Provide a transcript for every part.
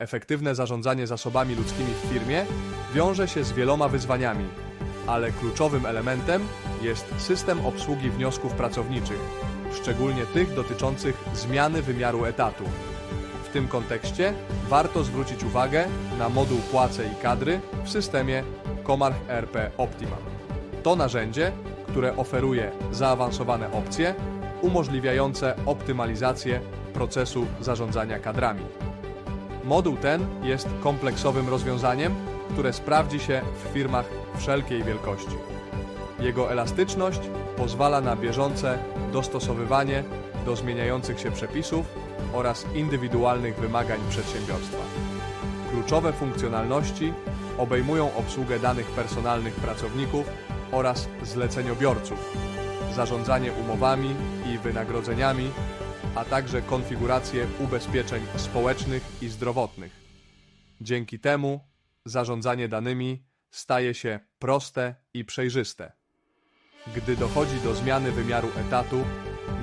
Efektywne zarządzanie zasobami ludzkimi w firmie wiąże się z wieloma wyzwaniami, ale kluczowym elementem jest system obsługi wniosków pracowniczych, szczególnie tych dotyczących zmiany wymiaru etatu. W tym kontekście warto zwrócić uwagę na moduł płace i kadry w systemie Comarch ERP Optima. To narzędzie, które oferuje zaawansowane opcje umożliwiające optymalizację procesu zarządzania kadrami. Moduł ten jest kompleksowym rozwiązaniem, które sprawdzi się w firmach wszelkiej wielkości. Jego elastyczność pozwala na bieżące dostosowywanie do zmieniających się przepisów oraz indywidualnych wymagań przedsiębiorstwa. Kluczowe funkcjonalności obejmują obsługę danych personalnych pracowników oraz zleceniobiorców, zarządzanie umowami i wynagrodzeniami, a także konfigurację ubezpieczeń społecznych i zdrowotnych. Dzięki temu zarządzanie danymi staje się proste i przejrzyste. Gdy dochodzi do zmiany wymiaru etatu,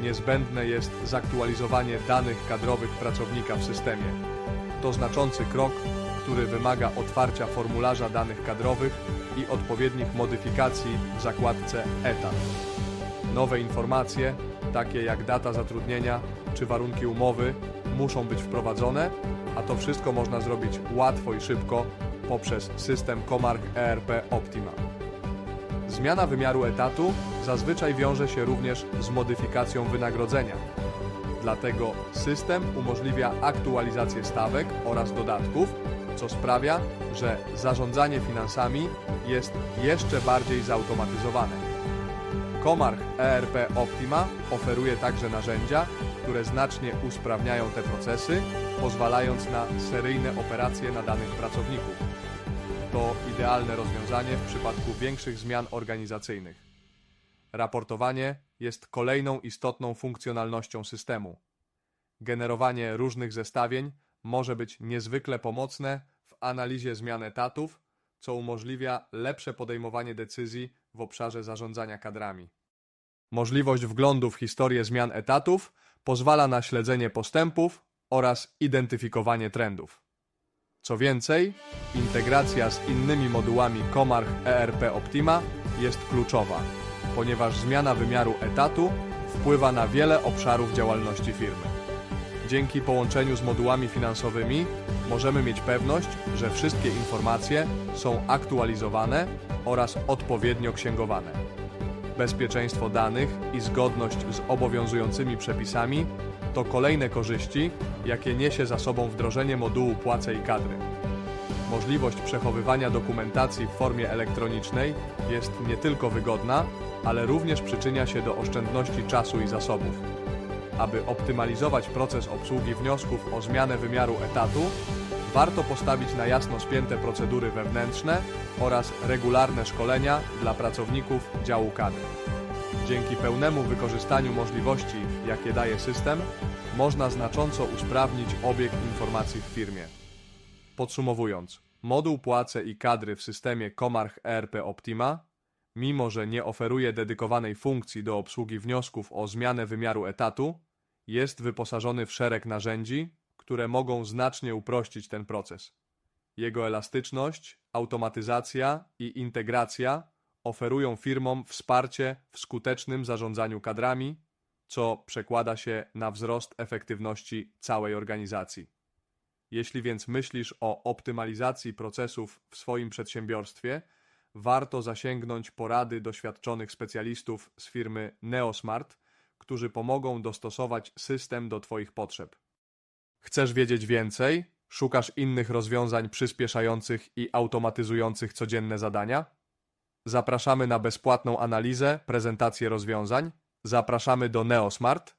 niezbędne jest zaktualizowanie danych kadrowych pracownika w systemie. To znaczący krok, który wymaga otwarcia formularza danych kadrowych i odpowiednich modyfikacji w zakładce Etat. Nowe informacje, takie jak data zatrudnienia czy warunki umowy, muszą być wprowadzone, a to wszystko można zrobić łatwo i szybko poprzez system Comarch ERP Optima. Zmiana wymiaru etatu zazwyczaj wiąże się również z modyfikacją wynagrodzenia. Dlatego system umożliwia aktualizację stawek oraz dodatków, co sprawia, że zarządzanie finansami jest jeszcze bardziej zautomatyzowane. Comarch ERP Optima oferuje także narzędzia, które znacznie usprawniają te procesy, pozwalając na seryjne operacje na danych pracowników. To idealne rozwiązanie w przypadku większych zmian organizacyjnych. Raportowanie jest kolejną istotną funkcjonalnością systemu. Generowanie różnych zestawień może być niezwykle pomocne w analizie zmian etatów, co umożliwia lepsze podejmowanie decyzji w obszarze zarządzania kadrami. Możliwość wglądu w historię zmian etatów pozwala na śledzenie postępów oraz identyfikowanie trendów. Co więcej, integracja z innymi modułami Comarch ERP Optima jest kluczowa, ponieważ zmiana wymiaru etatu wpływa na wiele obszarów działalności firmy. Dzięki połączeniu z modułami finansowymi możemy mieć pewność, że wszystkie informacje są aktualizowane oraz odpowiednio księgowane. Bezpieczeństwo danych i zgodność z obowiązującymi przepisami to kolejne korzyści, jakie niesie za sobą wdrożenie modułu płace i kadry. Możliwość przechowywania dokumentacji w formie elektronicznej jest nie tylko wygodna, ale również przyczynia się do oszczędności czasu i zasobów. Aby optymalizować proces obsługi wniosków o zmianę wymiaru etatu, warto postawić na jasno spięte procedury wewnętrzne oraz regularne szkolenia dla pracowników działu kadry. Dzięki pełnemu wykorzystaniu możliwości, jakie daje system, można znacząco usprawnić obieg informacji w firmie. Podsumowując, moduł płace i kadry w systemie Comarch ERP Optima, mimo że nie oferuje dedykowanej funkcji do obsługi wniosków o zmianę wymiaru etatu, jest wyposażony w szereg narzędzi, które mogą znacznie uprościć ten proces. Jego elastyczność, automatyzacja i integracja oferują firmom wsparcie w skutecznym zarządzaniu kadrami, co przekłada się na wzrost efektywności całej organizacji. Jeśli więc myślisz o optymalizacji procesów w swoim przedsiębiorstwie, warto zasięgnąć porady doświadczonych specjalistów z firmy Neosmart, którzy pomogą dostosować system do Twoich potrzeb. Chcesz wiedzieć więcej? Szukasz innych rozwiązań przyspieszających i automatyzujących codzienne zadania? Zapraszamy na bezpłatną analizę, prezentację rozwiązań. Zapraszamy do Neosmart